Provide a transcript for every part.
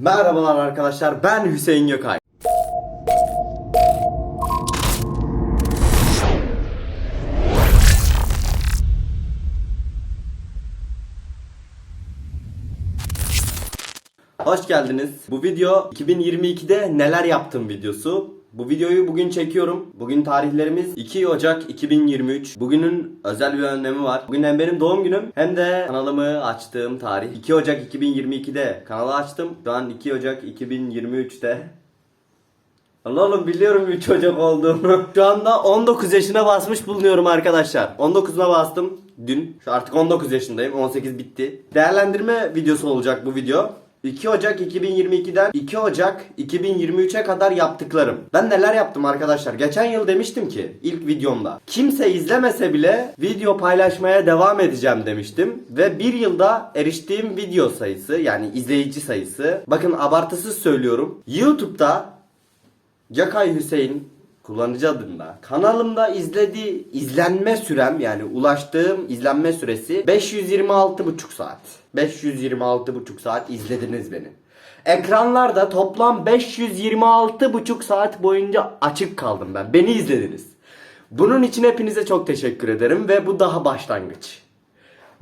Merhabalar arkadaşlar ben Hüseyin Gökay. Hoş geldiniz. Bu video 2022'de neler yaptım videosu. Bu videoyu bugün çekiyorum. Bugün tarihlerimiz 2 Ocak 2023. Bugünün özel bir önlemi var. Bugün hem benim doğum günüm hem de kanalımı açtığım tarih. 2 Ocak 2022'de kanalı açtım. Şu an 2 Ocak 2023'te Allah oğlum biliyorum 3 Ocak olduğunu. Şu anda 19 yaşına basmış bulunuyorum arkadaşlar. 19'una bastım dün. Şu artık 19 yaşındayım. 18 bitti. Değerlendirme videosu olacak bu video. 2 Ocak 2022'den 2 Ocak 2023'e kadar yaptıklarım. Ben neler yaptım arkadaşlar? Geçen yıl demiştim ki ilk videomda. Kimse izlemese bile video paylaşmaya devam edeceğim demiştim. Ve bir yılda eriştiğim video sayısı yani izleyici sayısı. Bakın abartısız söylüyorum. YouTube'da Cakay Hüseyin kullanıcı adında kanalımda izlediği izlenme sürem yani ulaştığım izlenme süresi 526,5 saat. 526,5 saat izlediniz beni. Ekranlarda toplam 526,5 saat boyunca açık kaldım ben. Beni izlediniz. Bunun için hepinize çok teşekkür ederim ve bu daha başlangıç.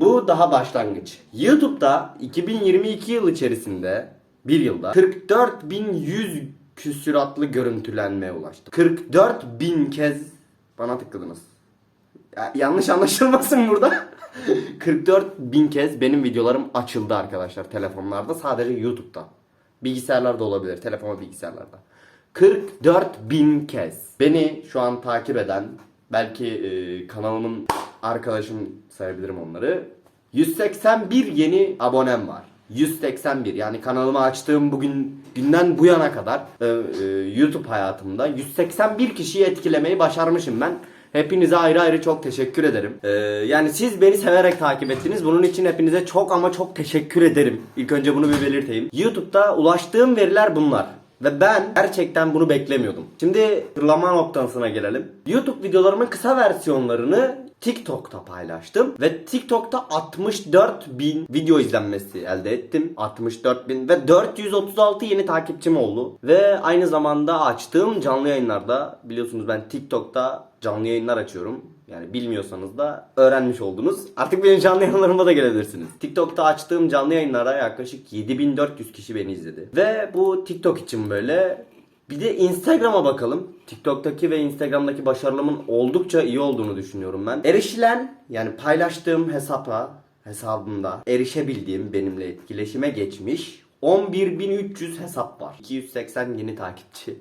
Bu daha başlangıç. YouTube'da 2022 yıl içerisinde bir yılda 44.100 küsuratlı görüntülenmeye ulaştım. 44.000 kez bana tıkladınız. Ya, yanlış anlaşılmasın burada. 44.000 kez benim videolarım açıldı arkadaşlar telefonlarda sadece YouTube'da. Bilgisayarlarda olabilir, telefon bilgisayarlarda. 44.000 kez beni şu an takip eden belki e, kanalımın arkadaşım sayabilirim onları. 181 yeni abonem var. 181 yani kanalımı açtığım bugün günden bu yana kadar e, e, YouTube hayatımda 181 kişiyi etkilemeyi başarmışım ben. Hepinize ayrı ayrı çok teşekkür ederim. E, yani siz beni severek takip ettiniz. Bunun için hepinize çok ama çok teşekkür ederim. İlk önce bunu bir belirteyim. YouTube'da ulaştığım veriler bunlar. Ve ben gerçekten bunu beklemiyordum. Şimdi fırlama noktasına gelelim. YouTube videolarımın kısa versiyonlarını TikTok'ta paylaştım. Ve TikTok'ta 64 bin video izlenmesi elde ettim. 64 bin ve 436 yeni takipçim oldu. Ve aynı zamanda açtığım canlı yayınlarda biliyorsunuz ben TikTok'ta canlı yayınlar açıyorum. Yani bilmiyorsanız da öğrenmiş oldunuz. Artık benim canlı yayınlarıma da gelebilirsiniz. TikTok'ta açtığım canlı yayınlara yaklaşık 7400 kişi beni izledi. Ve bu TikTok için böyle bir de Instagram'a bakalım. TikTok'taki ve Instagram'daki başarılımın oldukça iyi olduğunu düşünüyorum ben. Erişilen yani paylaştığım hesapa hesabımda erişebildiğim benimle etkileşime geçmiş 11.300 hesap var. 280 yeni takipçi.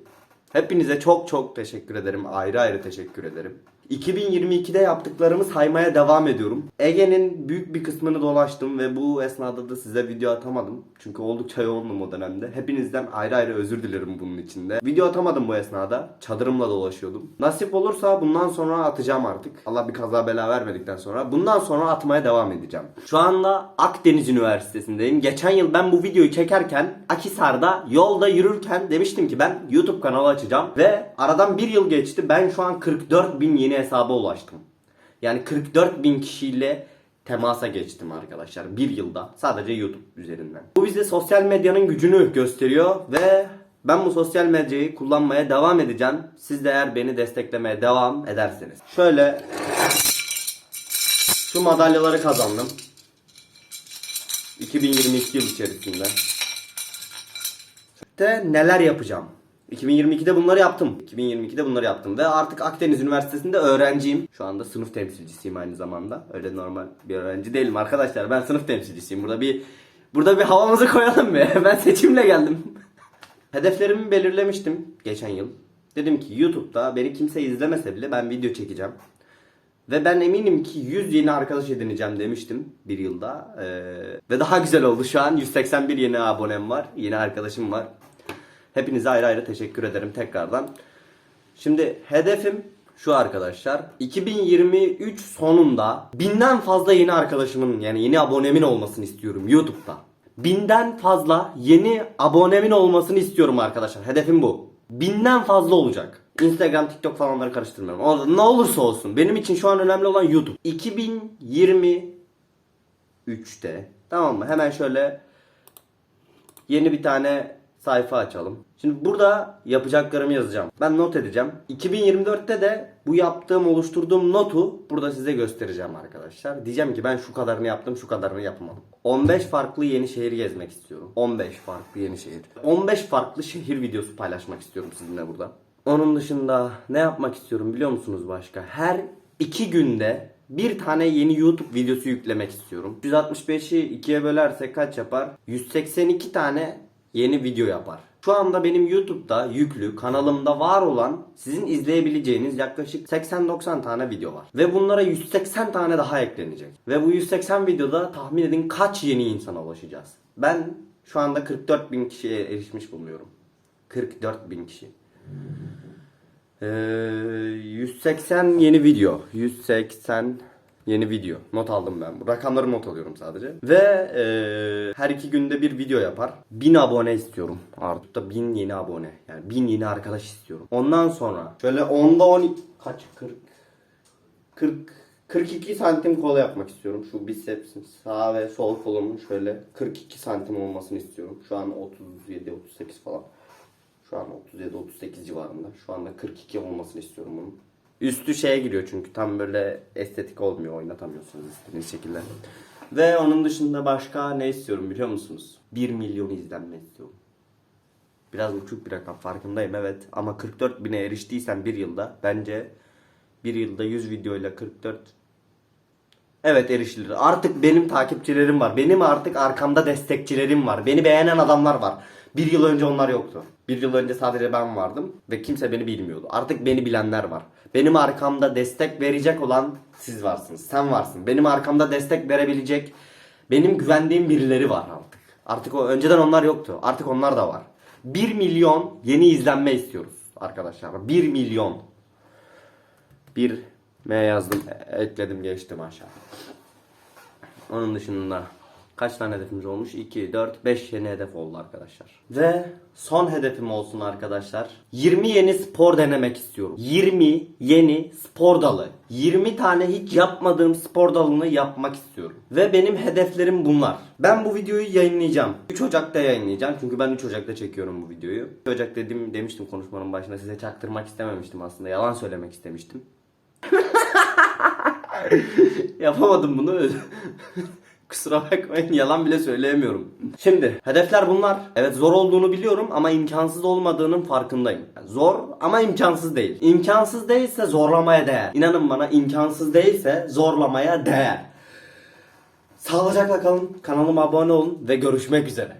Hepinize çok çok teşekkür ederim. Ayrı ayrı teşekkür ederim. 2022'de yaptıklarımı saymaya devam ediyorum. Ege'nin büyük bir kısmını dolaştım ve bu esnada da size video atamadım. Çünkü oldukça yoğundum o dönemde. Hepinizden ayrı ayrı özür dilerim bunun içinde. Video atamadım bu esnada. Çadırımla dolaşıyordum. Nasip olursa bundan sonra atacağım artık. Allah bir kaza bela vermedikten sonra. Bundan sonra atmaya devam edeceğim. Şu anda Akdeniz Üniversitesi'ndeyim. Geçen yıl ben bu videoyu çekerken Akisar'da yolda yürürken demiştim ki ben YouTube kanalı açacağım. Ve aradan bir yıl geçti. Ben şu an 44 bin yeni hesaba ulaştım. Yani 44 bin kişiyle temasa geçtim arkadaşlar bir yılda sadece YouTube üzerinden. Bu bize sosyal medyanın gücünü gösteriyor ve ben bu sosyal medyayı kullanmaya devam edeceğim. Siz de eğer beni desteklemeye devam ederseniz. Şöyle şu madalyaları kazandım. 2022 yıl içerisinde. De neler yapacağım? 2022'de bunları yaptım. 2022'de bunları yaptım ve artık Akdeniz Üniversitesi'nde öğrenciyim. Şu anda sınıf temsilcisiyim aynı zamanda. Öyle normal bir öğrenci değilim arkadaşlar. Ben sınıf temsilcisiyim. Burada bir burada bir havamızı koyalım be. Ben seçimle geldim. Hedeflerimi belirlemiştim geçen yıl. Dedim ki YouTube'da beni kimse izlemese bile ben video çekeceğim. Ve ben eminim ki 100 yeni arkadaş edineceğim demiştim bir yılda. Ee, ve daha güzel oldu şu an. 181 yeni abonem var. Yeni arkadaşım var. Hepinize ayrı ayrı teşekkür ederim tekrardan. Şimdi hedefim şu arkadaşlar. 2023 sonunda binden fazla yeni arkadaşımın yani yeni abonemin olmasını istiyorum YouTube'da. Binden fazla yeni abonemin olmasını istiyorum arkadaşlar. Hedefim bu. Binden fazla olacak. Instagram, TikTok falanları karıştırmıyorum. Orada ne olursa olsun. Benim için şu an önemli olan YouTube. 2023'te tamam mı? Hemen şöyle Yeni bir tane sayfa açalım. Şimdi burada yapacaklarımı yazacağım. Ben not edeceğim. 2024'te de bu yaptığım, oluşturduğum notu burada size göstereceğim arkadaşlar. Diyeceğim ki ben şu kadarını yaptım, şu kadarını yapmadım. 15 farklı yeni şehir gezmek istiyorum. 15 farklı yeni şehir. 15 farklı şehir videosu paylaşmak istiyorum sizinle burada. Onun dışında ne yapmak istiyorum biliyor musunuz başka? Her iki günde bir tane yeni YouTube videosu yüklemek istiyorum. 165'i ikiye bölersek kaç yapar? 182 tane yeni video yapar. Şu anda benim YouTube'da yüklü kanalımda var olan sizin izleyebileceğiniz yaklaşık 80-90 tane video var. Ve bunlara 180 tane daha eklenecek. Ve bu 180 videoda tahmin edin kaç yeni insana ulaşacağız. Ben şu anda 44 bin kişiye erişmiş bulunuyorum. 44 bin kişi. Ee, 180 yeni video. 180 yeni video. Not aldım ben. Rakamları not alıyorum sadece. Ve e, her iki günde bir video yapar. 1000 abone istiyorum. Artık da 1000 yeni abone. Yani 1000 yeni arkadaş istiyorum. Ondan sonra şöyle 10'da 10 kaç 40 40 42 santim kol yapmak istiyorum. Şu bicepsin sağ ve sol kolumun şöyle 42 santim olmasını istiyorum. Şu an 37 38 falan. Şu an 37-38 civarında. Şu anda 42 olmasını istiyorum bunun. Üstü şeye giriyor çünkü tam böyle estetik olmuyor. Oynatamıyorsunuz istediğiniz şekilde. Ve onun dışında başka ne istiyorum biliyor musunuz? 1 milyon izlenme istiyorum. Biraz uçuk bir rakam farkındayım evet. Ama 44 bine eriştiysen bir yılda bence bir yılda 100 videoyla 44 Evet erişilir. Artık benim takipçilerim var. Benim artık arkamda destekçilerim var. Beni beğenen adamlar var. Bir yıl önce onlar yoktu. Bir yıl önce sadece ben vardım ve kimse beni bilmiyordu. Artık beni bilenler var. Benim arkamda destek verecek olan siz varsınız. Sen varsın. Benim arkamda destek verebilecek, benim güvendiğim birileri var artık. Artık o önceden onlar yoktu. Artık onlar da var. 1 milyon yeni izlenme istiyoruz arkadaşlar. 1 milyon. Bir M yazdım, e- ekledim, geçtim aşağı. Onun dışında kaç tane hedefimiz olmuş? 2, 4, 5 yeni hedef oldu arkadaşlar. Ve son hedefim olsun arkadaşlar. 20 yeni spor denemek istiyorum. 20 yeni spor dalı. 20 tane hiç yapmadığım spor dalını yapmak istiyorum. Ve benim hedeflerim bunlar. Ben bu videoyu yayınlayacağım. 3 Ocak'ta yayınlayacağım. Çünkü ben 3 Ocak'ta çekiyorum bu videoyu. 3 Ocak dedim demiştim konuşmanın başında size çaktırmak istememiştim aslında. Yalan söylemek istemiştim. Yapamadım bunu. Kusura bakmayın yalan bile söyleyemiyorum. Şimdi hedefler bunlar. Evet zor olduğunu biliyorum ama imkansız olmadığının farkındayım. Yani Zor ama imkansız değil. İmkansız değilse zorlamaya değer. İnanın bana imkansız değilse zorlamaya değer. Sağlıcakla kalın, kanalıma abone olun ve görüşmek üzere.